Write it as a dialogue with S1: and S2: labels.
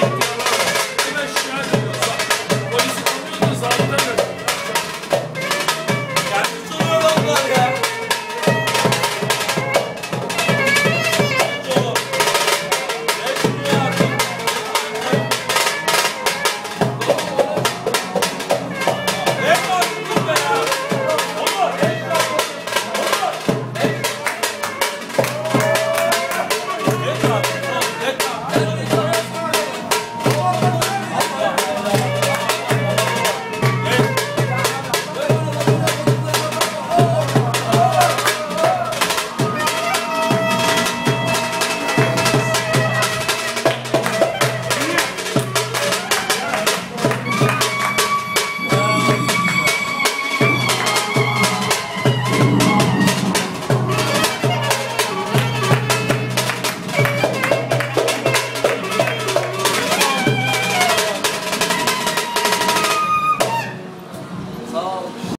S1: Hemen şikayet ediyor. Polisi tanıyor da zabıta